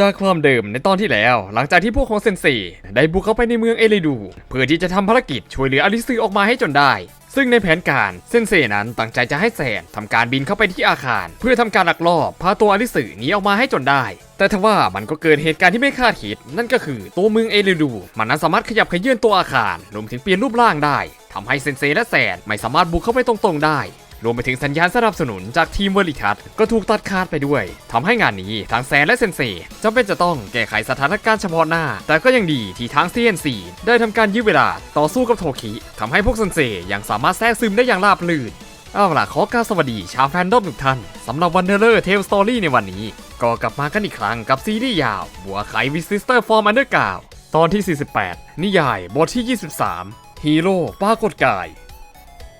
จากความเดิมในตอนที่แล้ว หลังจากที่พวกของเซนเซได้บุกเข้าไปในเมืองเอเลดู เพื่อที่จะทำภารกิจช่วยเหลืออลิซือออกมาให้จนได้ ซึ่งในแผนการเซนเซนั้นตั้งใจจะให้แซนทำการบินเข้าไปที่อาคาร เพื่อทำการลักลอบพาตัวอลิซือหนีออกมาให้จนได้ แต่ทว่ามันก็เกิดเหตุการณ์ที่ไม่คาดคิด นั่นก็คือตัวเมืองเอเลดู มันนั้นสามารถขยับขยื่นตัวอาคารรวมถึงเปลี่ยนรูปร่างได้ทำให้เซนเซและแซนไม่สามารถบุกเข้าไปตรงๆได้ รวมไปถึงสัญญาณสนับสนุนจากทีมเวอร์ลิทัสก็ถูกตัดขาดไปด้วยทำให้งานนี้ทางแซนและเซนเซจำเป็นจะต้องแก้ไขสถานการณ์เฉพาะหน้า แต่ก็ยังดีที่ทาง CNC ได้ทำการยื้อเวลาต่อสู้กับโทคิทำให้พวกเซนเซยังสามารถแทรกซึมได้อย่างราบรื่นเอาล่ะขอกรารสวัสดีชาวแฟนดอมทุกท่านสำหรับวันเดอร์เทลสตอรี่ในวันนี้ ก็กลับมากันอีกครั้งกับซีรีส์ยาว บัวไขวิซิสเตอร์ฟอร์มอันเดอร์กาวตอนที่ 48 นิยายบทที่ 23 ฮีโร่ปรากฏกาย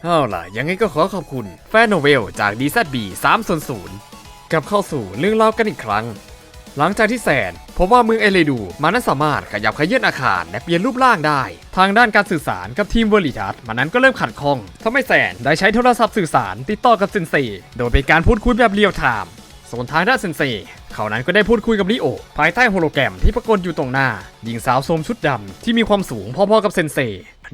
เอาล่ะ ยังไงก็ขอขอบคุณแฟนโนเวลจาก DZB 300กลับเข้าสู่เรื่องเล่ากันอีกครั้ง หลังจากที่แซนพบว่าเมืองเอเลดูมันนั้นสามารถขยับขยื่นอาคารและเปลี่ยนรูปร่างได้ ทางด้านการสื่อสารกับทีมเวอร์ลิทัสมันนั้นก็เริ่มขัดข้องทำให้แซนได้ใช้โทรศัพท์สื่อสารติดต่อกับเซนเซโดยเป็นการพูดคุยแบบเรียลไทม์ส่วนทางด้านเซนเซเขานั้นก็ได้พูดคุยกับลิโอ ภายใต้โฮโลแกรมที่ปรากฏอยู่ตรงหน้า หญิงสาวสวมชุดดำที่มีความสูงพอๆกับเซนเซ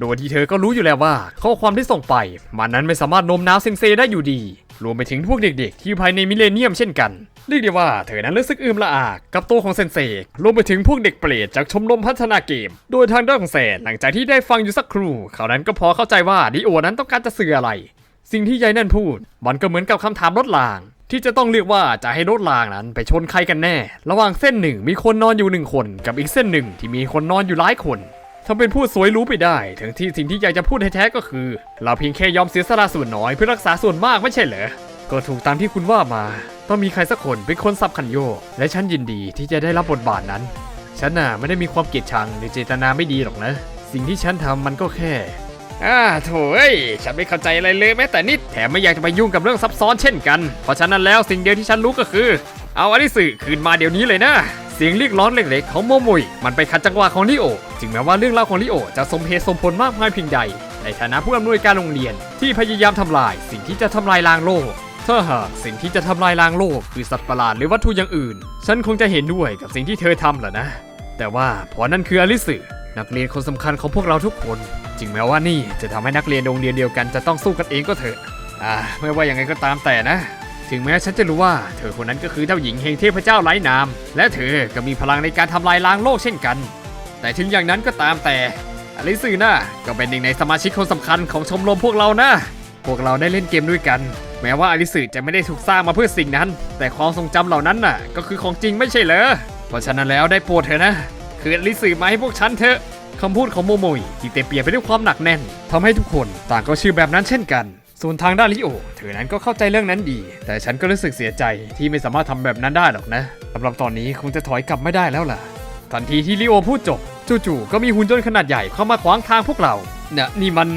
โดยที่เธอก็รู้อยู่แล้วว่า ข้อความที่ส่งไป มันนั้นไม่สามารถโน้มน้าวเซนเซได้อยู่ดี รวมไปถึงพวกเด็กๆ ที่อยู่ภายในมิเลเนียมเช่นกันเรียกได้ว่าเธอนั้นรู้สึกอืมละอากับตัวของเซนเซรวมไปถึงพวกเด็กเปรตจากชมรมพัฒนาเกม โดยทางด้านของแซนหลังจากที่ได้ฟังอยู่สักครู่ เขานั้นก็พอเข้าใจว่าดิโอนั้นต้องการจะสื่ออะไร สิ่งที่ยายนั่นพูด มันก็เหมือนกับคำถามรถราง ที่จะต้องเลือกว่าจะให้รถรางนั้นไปชนใครกันแน่ ระหว่างเส้นหนึ่งมีคนนอนอยู่หนึ่งคน กับอีกเส้นหนึ่งที่มีคนนอนอยู่หลายคน ทำเป็นพูดสวยรู้ไปได้ ถึงที่สิ่งที่อยากจะพูดแท้ๆก็คือ เราเพียงแค่ยอมเสียสละส่วนน้อยเพื่อรักษาส่วนมากไม่ใช่เหรอ ก็ถูกตามที่คุณว่ามา ต้องมีใครสักคนเป็นคนสับขันโยก และฉันยินดีที่จะได้รับบทบาทนั้น ฉันน่ะไม่ได้มีความเกลียดชังหรือเจตนาไม่ดีหรอกนะ สิ่งที่ฉันทำมันก็แค่อ่าโถเอ้ยฉันไม่เข้าใจอะไรเลยแม้แต่นิด แถมไม่อยากจะไปยุ่งกับเรื่องซับซ้อนเช่นกัน เพราะฉะนั้นแล้วสิ่งเดียวที่ฉันรู้ก็คือ เอาอลิสึคืนมาเดี๋ยวนี้เลยนะ เสียงเรียกร้องเล็กๆของโมมุยมันไปขัดจังหวะของลิโอจึงแม้ว่าเรื่องราวของลิโอจะสมเหตุสมผลมากมายเพียงใด ในฐานะผู้อำนวยการโรงเรียนที่พยายามทำลายสิ่งที่จะทำลายล้างโลกถ้าหากสิ่งที่จะทำลายล้างโลกคือสัตว์ประหลาดหรือวัตถุอย่างอื่น ฉันคงจะเห็นด้วยกับสิ่งที่เธอทำแหละนะ แต่ว่าเพอนั่นคืออลิสึนักเรียนคนสำคัญของพวกเราทุกคนจึงแม้ว่านี่จะทำให้นักเรียนโรงเรียนเดียวกันจะต้องสู้กันเองก็เถอะอ่าไม่ว่ายังไงก็ตามแต่นะ ถึงแม้ฉันจะรู้ว่าเธอคนนั้นก็คือเจ้าหญิงแห่งเทพเจ้าไร้นาม และเธอก็มีพลังในการทำลายล้างโลกเช่นกัน แต่ถึงอย่างนั้นก็ตามแต่อลิสึน่ะก็เป็นหนึ่งในสมาชิกคนสำคัญของชมรมพวกเรานะ พวกเราได้เล่นเกมด้วยกัน แม้ว่าอลิสึจะไม่ได้ถูกสร้างมาเพื่อสิ่งนั้น แต่ความทรงจำเหล่านั้นน่ะ ก็คือของจริงไม่ใช่เหรอ เพราะฉะนั้นแล้วได้โปรดเถอะนะ คืออลิสึมาให้พวกฉันเถอะคำพูดของโมโมยที่เต็มเปี่ยมไปด้วยความหนักแน่นทำให้ทุกคนต่างก็เชื่อแบบนั้นเช่นกัน ส่วนทางด้านลิโอเธอนั้นก็เข้าใจเรื่องนั้นดี แต่ฉันก็รู้สึกเสียใจที่ไม่สามารถทำแบบนั้นได้หรอกนะสำหรับตอนนี้คงจะถอยกลับไม่ได้แล้วล่ะ ทันทีที่ลิโอพูดจบจู่ๆก็มีหุ่นยนต์ขนาดใหญ่เข้ามาขวางทางพวกเราเนี่ยนี่มัน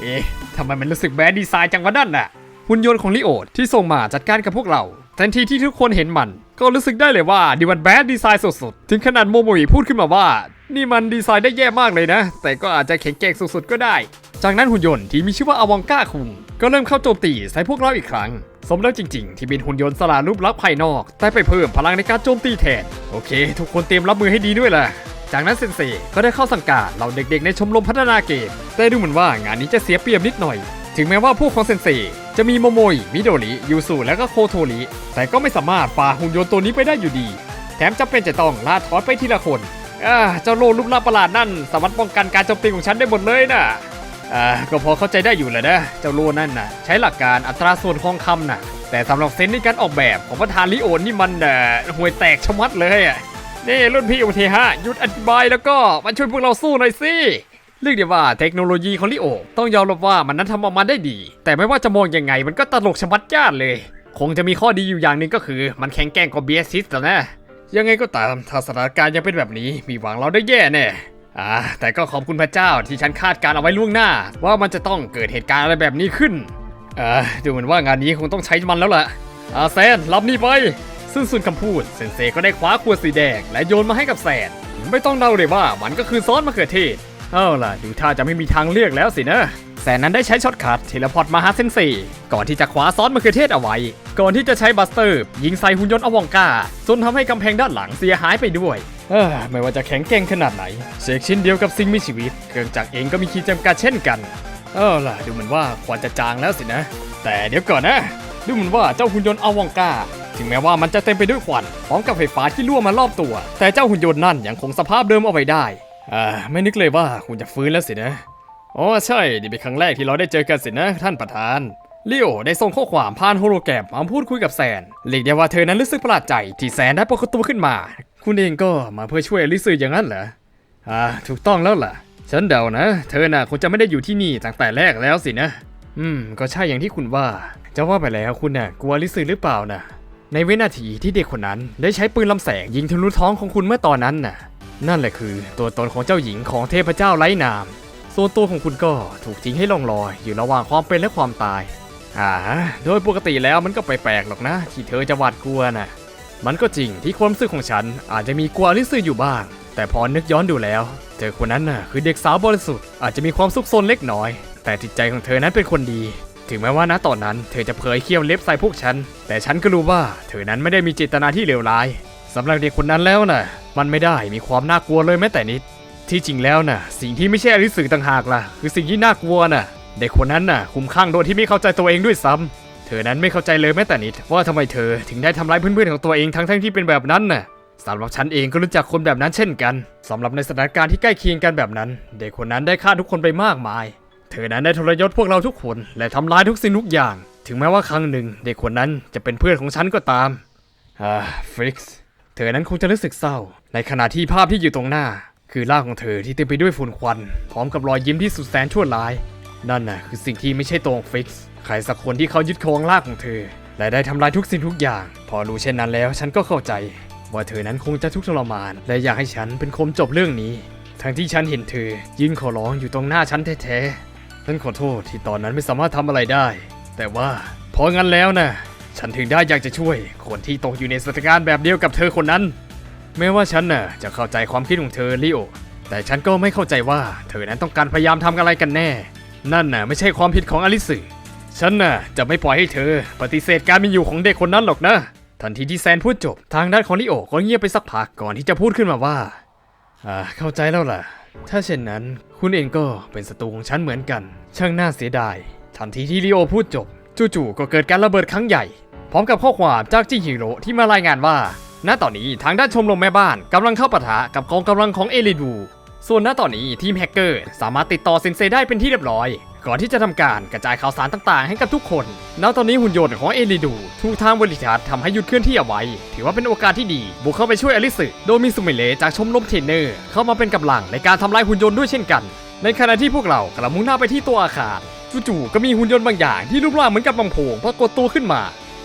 เอ๊ะทำไมมันรู้สึกแบดดีไซน์จังวะนั่นน่ะหุ่นยนต์ของลิโอที่ส่งมาจัดการกับพวกเรา ทันทีที่ทุกคนเห็นมัน ก็รู้สึกได้เลยว่าดีมันแบดดีไซน์สุดๆ ถึงขนาดโมโมยพูดขึ้นมาว่า นี่มันดีไซน์ได้แย่มากเลยนะ แต่ก็อาจจะแข็งแกร่งสุดๆก็ได้ จากนั้นหุ่นยนต์ที่มีชื่อว่าอวองก้าคุงก็เริ่มเข้าโจมตีใส่พวกเราอีกครั้ง สมแล้วจริงๆ ที่เป็นหุ่นยนต์สลารูปลักษณ์ภายนอก แต่ไปเพิ่มพลังในการโจมตีแทน โอเค ทุกคนเตรียมรับมือให้ดีด้วยล่ะ จากนั้นเซนเซก็ได้เข้าสังกาเหล่าเด็กๆ ในชมรมพัฒนาเกม แต่ดูเหมือนว่างานนี้จะเสียเปรียบนิดหน่อย ถึงแม้ว่าพวกของเซนเซจะมีโมโมยมิโดริยูสุและก็โคโทริแต่ก็ไม่สามารถฝ่าหุ่นยนต์ตัวนี้ไปได้อยู่ดี แถมจำเป็นจะต้องลาถอนไปทีละคนอ่าเจ้าโลรูปร่างประหลาดนั่นสามารถป้องกันการโจมตีของฉันได้หมดเลยนะ อ่าก็พอเข้าใจได้อยู่แหละนะ เจ้าโลนั่นน่ะ ใช้หลักการอัตราส่วนของคำน่ะ แต่สำหรับเซนส์ในการออกแบบของประธานลิโอนนี่มันห่วยแตกชะมัดเลยอะนี่รุ่นพี่อุเทฮะหยุดอธิบายแล้วก็มาช่วยพวกเราสู้หน่อยสิเรียกได้ว่าเทคโนโลยีของลิโอต้องยอมรับว่ามันนั้นทำออกมาได้ดี แต่ไม่ว่าจะมองยังไงมันก็ตลกชะมัดจ้านเลย คงจะมีข้อดีอยู่อย่างหนึ่งก็คือ มันแข็งแกร่งกว่าเบียซิสแล้วนะยังไงก็ตามถ้าสถานการณ์ยังเป็นแบบนี้มีหวังเราได้แย่แน่ อ่าแต่ก็ขอบคุณพระเจ้าที่ฉันคาดการเอาไว้ล่วงหน้า ว่ามันจะต้องเกิดเหตุการณ์อะไรแบบนี้ขึ้นอ่าดูเหมือนว่างานนี้คงต้องใช้มันแล้วล่ะ อาแซนรับนี่ไปซึ่งส่วนคำพูดเซนเซก็ได้คว้าขวดสีแดงและโยนมาให้กับแซนไม่ต้องเดาเลยว่ามันก็คือซอสมะเขือเทศเอาล่ะ ดูท่าจะไม่มีทางเลือกแล้วสินะ แซแซนนั้นได้ใช้ช็อตคัทเทเลพอร์ตมาหาเซนเซก่อนที่จะคว้าซ้อสมะเขือเทศเอาไว้ ก่อนที่จะใช้บัสเตอร์ ยิงใส่หุ่นยนต์อวองกาจนทำให้กำแพงด้านหลังเสียหายไปด้วยเออไม่ว่าจะแข็งแกร่งขนาดไหนเสกชิ้นเดียวกับสิ่งมีชีวิต เครื่องจักรเองก็มีขีดจำกัดเช่นกัน เออล่ะดูเหมือนว่าควันจะจางแล้วสินะ แต่เดี๋ยวก่อนนะดูเหมือนว่าเจ้าหุ่นยนต์อวองกาถึงแม้ว่ามันจะเต็มไปด้วยควันพร้อมกับไฟฟ้าที่รั่วมารอบตัว แต่เจ้าหุ่นยนต์นั่นยังคงสภาพเดิมเอาไว้ได้อ่าไม่นึกเลยว่าคุณจะฟื้นแล้วสินะ อ๋อใช่ นี่เป็นครั้งแรกที่เราได้เจอกันสินะท่านประธานเลิโอได้ส่งข้อความผ่านโฮโลแกรมมาพูดคุยกับแซนเรียกได้ว่าเธอนั้นรู้สึกประหลาดใจที่แซนได้ปรากฏตัวขึ้นมา คุณเองก็มาเพื่อช่วยลิซืออย่างนั้นเหรออ่าถูกต้องแล้วล่ะ ฉันเดานะ เธอน่ะคงจะไม่ได้อยู่ที่นี่ตั้งแต่แรกแล้วสินะ อืม ก็ใช่อย่างที่คุณว่า จะว่าไปแล้วคุณน่ะกลัวลิซือหรือเปล่านะในวินาทีที่เด็กคนนั้นได้ใช้ปืนลำแสงยิงทะลุท้องของคุณเมื่อตอนนั้นน่ะ นั่นแหละคือ ตัวตนของเจ้าหญิงของเทพเจ้าไร้นาม ส่วนตัวของคุณก็ถูกทิ้งให้ล่องลอย อยู่ระหว่างความเป็นและความตาย อ่า โดยปกติแล้วมันก็ไปแปลกหรอกนะ ที่เธอจะหวาดกลัวน่ะ มันก็จริงที่ความรู้สึกของฉันอาจจะมีกลัวลิซืออยู่บ้าง แต่พอนึกย้อนดูแล้ว เธอคนนั้นน่ะคือเด็กสาวบริสุทธิ์ อาจจะมีความซุกซนเล็กน้อย แต่จิตใจของเธอนั้นเป็นคนดี ถึงแม้ว่าณตอนนั้นเธอจะเผยเขี้ยวเล็บใส่พวกฉัน แต่ฉันก็รู้ว่าเธอนั้นไม่ได้มีเจตนาที่เลวร้ายสำหรับเด็กคนนั้นแล้วน่ะ มันไม่ได้มีความน่ากลัวเลยแม้แต่นิด ที่จริงแล้วน่ะ สิ่งที่ไม่ใช่อริสึต่างหากล่ะ คือสิ่งที่น่ากลัวน่ะ เด็กคนนั้นน่ะ คุ้มข้างโดยที่ไม่เข้าใจตัวเองด้วยซ้ำเธอนั้นไม่เข้าใจเลยแม้แต่นิด ว่าทำไมเธอถึงได้ทำร้ายเพื่อนๆของตัวเองทั้งๆที่เป็นแบบนั้นน่ะสำหรับฉันเองก็รู้จักคนแบบนั้นเช่นกันสำหรับในสถานการณ์ที่ใกล้เคียงกันแบบนั้น เด็กคนนั้นได้ฆ่าทุกคนไปมากมาย เธอนั้นได้ทรยศพวกเราทุกคนและทำร้ายทุกสิ่งทุกอย่าง ถึงแม้ว่าครั้งหนึ่ง เด็กคนนั้นจะเป็นเพื่อนของฉันก็ตามอ่าฟริกซ์เธอนั้นคงจะรู้สึกเศร้า ในขณะที่ภาพที่อยู่ตรงหน้า คือร่างของเธอที่เต็มไปด้วยฝุ่นควัน พร้อมกับรอยยิ้มที่สุดแสนชั่วร้าย นั่นน่ะคือสิ่งที่ไม่ใช่ตัวของฟิกซ์ใครสักคนที่เขายึดครองร่างของเธอ และได้ทำลายทุกสิ่งทุกอย่าง พอรู้เช่นนั้นแล้วฉันก็เข้าใจ ว่าเธอนั้นคงจะทุกข์ทรมาน และอยากให้ฉันเป็นคนจบเรื่องนี้ ทั้งที่ฉันเห็นเธอยืนขอร้องอยู่ตรงหน้าฉันแท้ๆฉันขอโทษที่ตอนนั้นไม่สามารถทำอะไรได้ แต่ว่าพองั้นแล้วน่ะฉันถึงได้อยากจะช่วยคนที่ตกอยู่ในสถานการณ์แบบเดียวกับเธอคนนั้น แม้ว่าฉันน่ะจะเข้าใจความคิดของเธอลิโอ แต่ฉันก็ไม่เข้าใจว่าเธอนั้นต้องการพยายามทำอะไรกันแน่ นั่นน่ะไม่ใช่ความผิดของอลิสึฉันน่ะจะไม่ปล่อยให้เธอ ปฏิเสธการมีอยู่ของเด็กคนนั้นหรอกนะ ทันทีที่แซนพูดจบทางด้านของลิโอก็เงียบไปสักพักก่อนที่จะพูดขึ้นมาว่า อ่า เข้าใจแล้วล่ะ ถ้าเช่นนั้นคุณเองก็เป็นศัตรูของฉันเหมือนกัน ช่างน่าเสียดาย ทันทีที่ลิโอพูดจบจู่ๆก็เกิดการระเบิดครั้งใหญ่ พร้อมกับข้อความจากจิฮิโร่ที่มารายงานว่า ณตอนนี้ทางด้านชมรมแม่บ้านกำลังเข้าปะทะกับกองกำลังของเอลิดู ส่วนณตอนนี้ทีมแฮกเกอร์สามารถติดต่อเซนเซได้เป็นที่เรียบร้อย ก่อนที่จะทำการกระจายข่าวสารต่างๆ ให้กับทุกคน ณ ตอนนี้หุ่นยนต์ของเอลิดู ถูกทางบริษัททำให้หยุดเคลื่อนที่เอาไว้ ถือว่าเป็นโอกาสที่ดี บุกเข้าไปช่วยอลิสึโดยมีสุเมเลจากชมรมเทรนเนอร์เข้ามาเป็นกำลังในการทำลายหุ่นยนต์ด้วยเช่นกัน ในขณะที่พวกเรากำลังมุ่งหน้าไปที่ตัวอาคารจู่ๆก็มีหุ่นยนต์บางอย่างที่รูปร่างเหมือนกับลำโพงปรากฏตัวขึ้นมา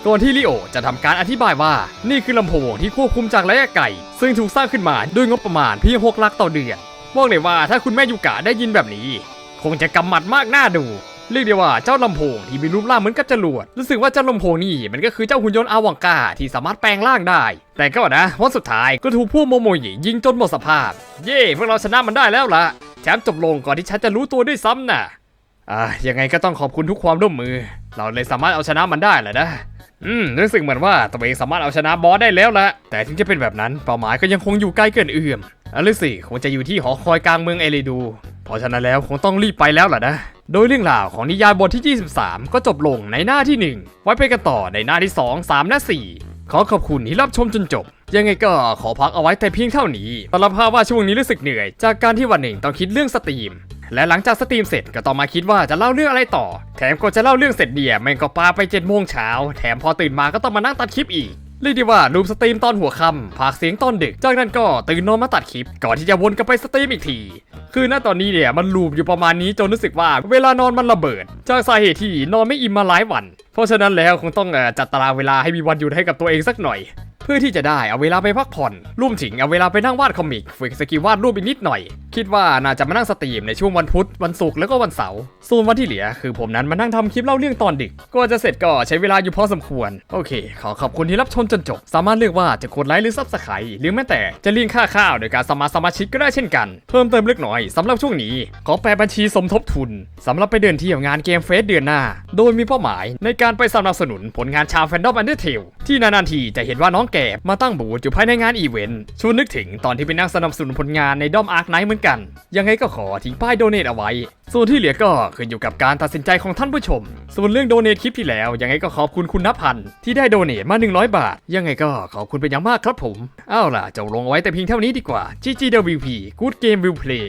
ก่อนที่ลิโอจะทำการอธิบายว่า นี่คือลำโพงที่ควบคุมจากระยะไกลซึ่งถูกสร้างขึ้นมาด้วยงบประมาณเพียง6หลักต่อเดือนบอกเลยว่าถ้าคุณแม่ยูกะได้ยินแบบนี้ คงจะกำหมัดมากหน้าดูเรียกได้ว่าเจ้าลำโพงที่มีรูปร่างเหมือนกับจรวดรู้สึกว่าเจ้าลำโพงนี่มันก็คือเจ้าหุ่นยนต์อาวังกาที่สามารถแปลงร่างได้ แต่ก็นะวันสุดท้ายก็ถูกพวกโมโมยิยิงจนหมดสภาพ เย่พวกเราชนะมันได้แล้วล่ะแถมจบลงก่อนที่ฉันจะรู้ตัวด้วยซ้ำน่ะอ่ายังไงก็ต้องขอบคุณทุกความร่วมมือ เราเลยสามารถเอาชนะมันได้แหละนะ อืมรู้สึกเหมือนว่าตัวเองสามารถเอาชนะบอสได้แล้วละแต่ถึงจะเป็นแบบนั้นเป้าหมายก็ยังคงอยู่ใกล้เกินเอื้อมอลิสิคงจะอยู่ที่หอคอยกลางเมืองเอริดู เพราะฉะนั้นแล้วคงต้องรีบไปแล้วล่ะนะ โดยเรื่องราวของนิยายบทที่ 23 ก็จบลงในหน้าที่ 1 ไว้ไปกันต่อในหน้าที่ 2 3 และ 4 ขอขอบคุณที่รับชมจนจบ ยังไงก็ขอพักเอาไว้แต่เพียงเท่านี้สารภาพว่าช่วงนี้รู้สึกเหนื่อย จากการที่วันหนึ่งต้องคิดเรื่องสตรีม และหลังจากสตรีมเสร็จก็ต้องมาคิดว่าจะเล่าเรื่องอะไรต่อ แถมก็จะเล่าเรื่องเสร็จเดียแม่งก็ปาไป7จ็ดโมงเช้า แถมพอตื่นมาก็ต้องมานั่งตัดคลิปอีกเรียกได้ว่ารูมสตรีมตอนหัวค่ำพากเสียงตอนดึก จากนั้นก็ตื่นนอนมาตัดคลิป ก่อนที่จะวนกลับไปสตรีมอีกที คือณตอนนี้เนี่ยมันลูปอยู่ประมาณนี้จนรู้สึกว่าเวลานอนมันระเบิด จากสาเหตุที่นอนไม่อิ่มมาหลายวัน เพราะฉะนั้นแล้วคงต้องจัดตารางเวลาให้มีวันหยุดให้กับตัวเองสักหน่อย เพื่อที่จะได้เอาเวลาไปพักผ่อนรวมถึงเอาเวลาไปนั่งวาดคอมิกฝึกสกิลวาดรูปอีกนิดหน่อยคิดว่าน่าจะมานั่งสตรีมในช่วงวันพุธวันศุกร์แล้วก็วันเสาร์ส่วนวันที่เหลือคือผมนั้นมานั่งทำคลิปเล่าเรื่องตอนดึกก็จะเสร็จก็ใช้เวลาอยู่พอสมควร โอเค ขอขอบคุณที่รับชมจนจบ สามารถเลือกว่าจะกดไลค์หรือซับสไครต์หรือแม้แต่จะเลี้ยงค่าข้าวโดยการสมัครสมาชิกก็ได้เช่นกัน เพิ่มเติมเล็กน้อยสำหรับช่วงนี้ขอแปลบัญชีสมทบทุนสำหรับไปเดินเที่ยวงานเกมเฟสเดือนหน้า โดยมีเป้าหมายในการไปสนับสนุนผลงานชาวแฟนดอมอันเดอร์เทลที่นานๆทีจะเห็นว่าน้องแก่มาตั้งบูธอยู่ภายในงานอีเวนต์ชวนนึกถึงตอนที่ไปนั่งสนับสนุนผลงานในดอมอาร์คไนท์เหมือนกัน ยังไงก็ขอทิ้งป้ายโดเนทเอาไว้ ส่วนที่เหลือก็ขึ้นอยู่กับการตัดสินใจของท่านผู้ชม ส่วนเรื่องโดเนทคลิปที่แล้ว ยังไงก็ขอบคุณคุณนับพันธ์ที่ได้โดเนทมา 100 บาท ยังไงก็ขอบคุณเป็นอย่างมากครับผม เอาล่ะจะลงเอาไว้แต่เพียงเท่านี้ดีกว่า GGWP Good Game Will Play